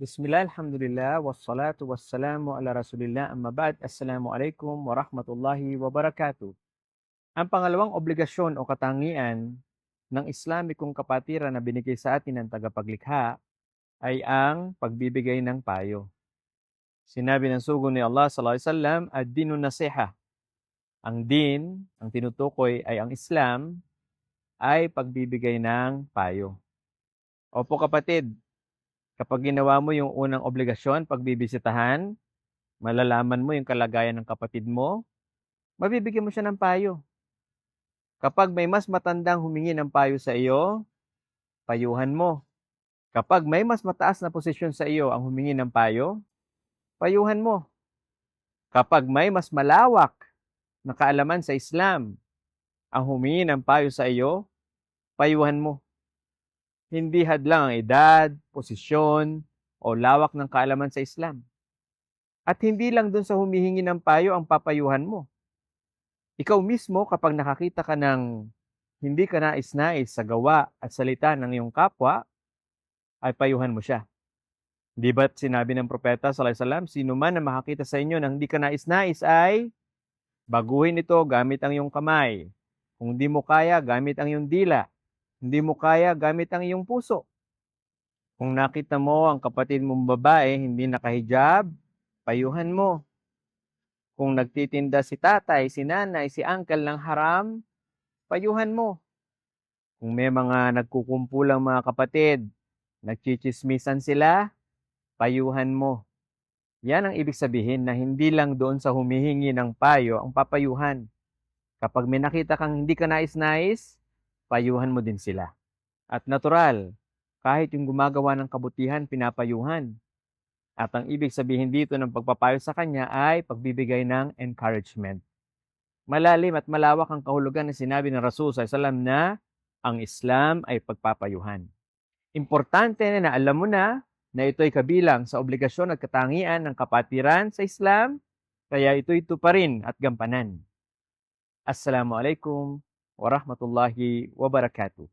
Bismillah, alhamdulillah, wassalatu wassalamu ala rasulillah, amma ba'd, assalamu alaikum wa rahmatullahi wa barakatuh. Ang pangalawang obligasyon o katangian ng Islamikong kapatiran na binigay sa atin ng tagapaglikha ay ang pagbibigay ng payo. Sinabi ng sugo ni Allah sallallahu alaihi wasallam, ad-dinu nasiha. Ang din, ang tinutukoy ay ang Islam ay pagbibigay ng payo. Opo kapatid, Kapag ginawa mo yung unang obligasyon, pagbibisitahan, malalaman mo yung kalagayan ng kapatid mo, mabibigyan mo siya ng payo. Kapag may mas matandang humingi ng payo sa iyo, payuhan mo. Kapag may mas mataas na posisyon sa iyo ang humingi ng payo, payuhan mo. Kapag may mas malawak na kaalaman sa Islam ang humingi ng payo sa iyo, payuhan mo. Hindi hadlang ang edad, posisyon, o lawak ng kaalaman sa Islam. At hindi lang dun sa humihingi ng payo ang papayuhan mo. Ikaw mismo kapag nakakita ka ng hindi ka nais-nais sa gawa at salita ng iyong kapwa, ay payuhan mo siya. Di ba't sinabi ng propeta sallallahu alaihi wasallam, sino man na makakita sa inyo ng hindi ka nais-nais ay baguhin ito gamit ang iyong kamay. Kung di mo kaya, gamit ang iyong dila. Hindi mo kaya gamit ang iyong puso. Kung nakita mo ang kapatid mong babae hindi nakahijab, payuhan mo. Kung nagtitinda si tatay, si nanay, si uncle ng haram, payuhan mo. Kung may mga nagkukumpulang mga kapatid, nagchichismisan sila, payuhan mo. Yan ang ibig sabihin na hindi lang doon sa humihingi ng payo ang papayuhan. Kapag may nakita kang hindi ka nais-nais, payuhan mo din sila. At natural, kahit yung gumagawa ng kabutihan, pinapayuhan. At ang ibig sabihin dito ng pagpapayo sa kanya ay pagbibigay ng encouragement. Malalim at malawak ang kahulugan na sinabi ng Rasul sa Islam na ang Islam ay pagpapayuhan. Importante na alam mo na na ito ay kabilang sa obligasyon at katangian ng kapatiran sa Islam, kaya ito ito pa rin at gampanan. Assalamualaikum warahmatullahi wabarakatuh.